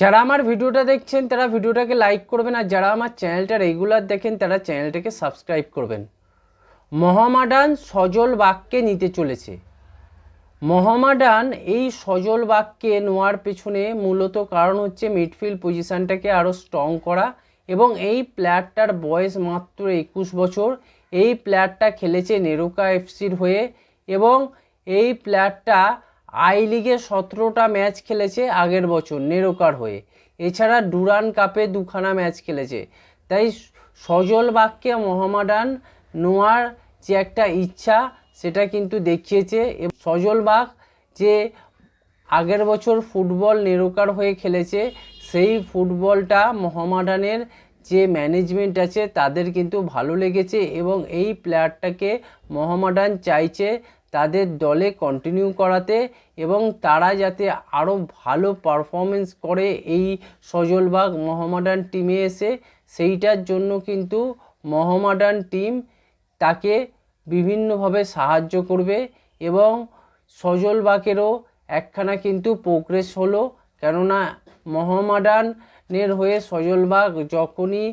যারা আমার ভিডিওটা দেখছেন, তারা ভিডিওটাকে লাইক করবেন আর যারা আমার চ্যানেলটা রেগুলার দেখেন, তারা চ্যানেলটাকে সাবস্ক্রাইব করবেন। মহামাডান সজল বাক্যে নিতে চলেছে। মহামাডান এই সজল বাক্যে নেওয়ার পেছনে মূলত কারণ হচ্ছে মিডফিল্ড পজিশানটাকে আরও স্ট্রং করা এবং এই প্লেয়ারটার বয়স মাত্র একুশ বছর। এই প্লেয়ারটা খেলেছে নেরোকা এফসির হয়ে এবং এই প্লেয়ারটা আই লিগে সতেরোটা ম্যাচ খেলেছে আগের বছর, নেরোকার হয়ে। এছাড়া ডুরান কাপে দুখানা ম্যাচ খেলেছে। তাই সজল বাক্যে মোহামেডান নোয়ার যে একটা ইচ্ছা, সেটা কিন্তু দেখিয়েছে। সজল বাগ যে আগের বছর ফুটবল নেরোকার হয়ে খেলেছে, সেই ফুটবলটা মোহামেডানের যে ম্যানেজমেন্ট আছে, তাদের কিন্তু ভালো লেগেছে এবং এই প্লেয়ারটাকে মোহামেডান চাইছে তাদের দলে কন্টিনিউ করাতে এবং তারা যাতে আরও ভালো পারফরমেন্স করে এই সজলবাগ মোহামেডান টিমে এসে, সেইটার জন্য কিন্তু মোহামেডান টিম তাকে বিভিন্নভাবে সাহায্য করবে এবং সজলবাগেরও একখানা কিন্তু প্রোগ্রেস হলো। কেননা মোহামেডানের হয়ে সজলবাগ যখনই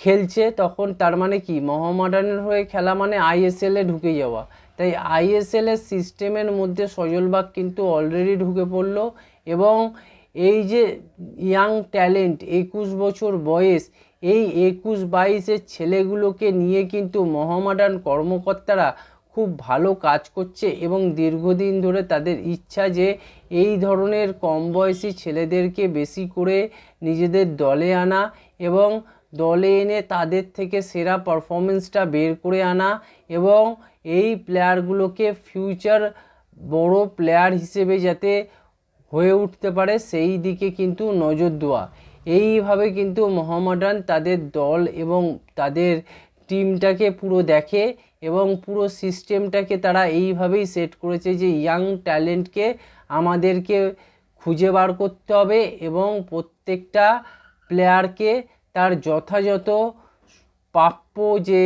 খেলছে তখন তার মানে কি? মোহামেডানের হয়ে খেলা মানে আইএসএলে ঢুকে যাওয়া। তাই আইএসএল এর সিস্টেমের মধ্যে সজলবাগ কিন্তু অলরেডি ঢুকে পড়ল এবং এই যে ইয়াং ট্যালেন্ট একুশ বছর বয়স, এই একুশ বাইশের ছেলেগুলোকে নিয়ে কিন্তু মহামাডান কর্মকর্তারা খুব ভালো কাজ করছে এবং দীর্ঘদিন ধরে তাদের ইচ্ছা যে এই ধরনের কম বয়সী ছেলেদেরকে বেশি করে নিজেদের দলে আনা এবং দলে এনে তাদের থেকে সেরা পারফরমেন্সটা বের করে আনা এবং এই প্লেয়ারগুলোকে ফিউচার বড় প্লেয়ার হিসেবে যাতে হয়ে উঠতে পারে, সেই দিকে কিন্তু নজর দেওয়া। এইভাবে কিন্তু মোহামেডান তাদের দল এবং তাদের টিমটাকে পুরো দেখে এবং পুরো সিস্টেমটাকে তারা এইভাবেই সেট করেছে যে ইয়াং ট্যালেন্টকে আমাদেরকে খুঁজে বার করতে হবে এবং প্রত্যেকটা প্লেয়ারকে তার যথাযথ প্রাপ্য যে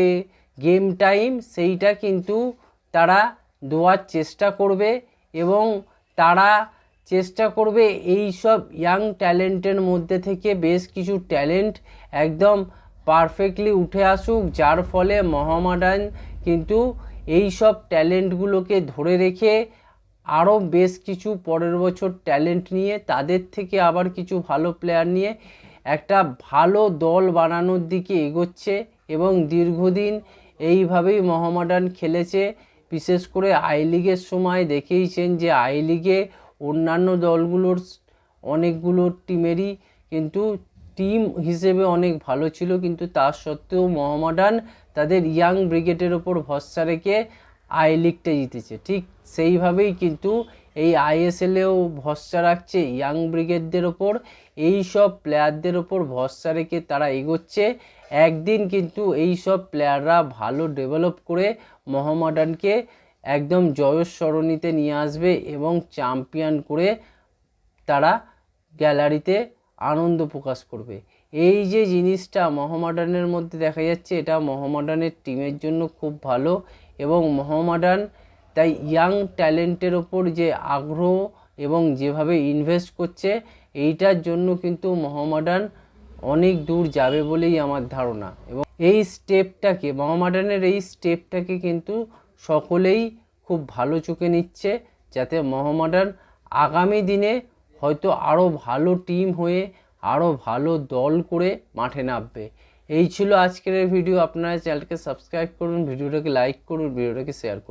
গেম টাইম সেইটা কিন্তু তারা দেওয়ার চেষ্টা করবে এবং তারা চেষ্টা করবে এই সব ইয়াং ট্যালেন্টের মধ্যে থেকে বেশ কিছু ট্যালেন্ট একদম পারফেক্টলি উঠে আসুক, যার ফলে মোহামেডান কিন্তু এই সব ট্যালেন্টগুলোকে ধরে রেখে আরও বেশ কিছু পরের বছর ট্যালেন্ট নিয়ে, তাদের থেকে আবার কিছু ভালো প্লেয়ার নিয়ে একটা ভালো দল বানানোর দিকে এগোচ্ছে এবং দীর্ঘদিন এইভাবেই মোহামেডান খেলেছে। বিশেষ করে আই লিগের সময় দেখেইছেন যে আই লিগে অন্যান্য দলগুলোর অনেকগুলো টিমেরই কিন্তু টিম হিসেবে অনেক ভালো ছিল। কিন্তু তার সত্ত্বেও মোহামেডান তাদের ইয়াং ব্রিগেডের ওপর ভরসা রেখে আই লিগটা জিতেছে। ঠিক সেইভাবেই কিন্তু এই আইএসএলেও ভরসা রাখছে ইয়াং ব্রিগেডদের ওপর। এই সব প্লেয়ারদের ওপর ভরসা রেখে তারা এগোচ্ছে। একদিন কিন্তু এই সব প্লেয়াররা ভালো ডেভেলপ করে মোহামেডানকে একদম জয়স্মরণীতে নিয়ে আসবে এবং চ্যাম্পিয়ন করে তারা গ্যালারিতে আনন্দ প্রকাশ করবে। এই যে জিনিসটা মোহামেডানের মধ্যে দেখা যাচ্ছে, এটা মোহামেডানের টিমের জন্য খুব ভালো এবং মোহামেডান তাই ইয়াং ট্যালেন্টের ওপর যে আগ্রহ এবং যেভাবে ইনভেস্ট করছে, এইটার জন্য কিন্তু মোহামেডান অনেক দূর যাবে বলেই আমার ধারণা এবং এই স্টেপটাকে মোহামেডানের এই স্টেপটাকে কিন্তু সকলেই খুব ভালো চোখে নিচ্ছে যাতে মোহামেডান আগামী দিনে হয়তো আরও ভালো টিম হয়ে আরও ভালো দল করে মাঠে নামবে। এই ছিল আজকের ভিডিও আপনারা চ্যানেলকে সাবস্ক্রাইব করুন ভিডিওটাকে লাইক করুন ভিডিওটাকে শেয়ার করুন।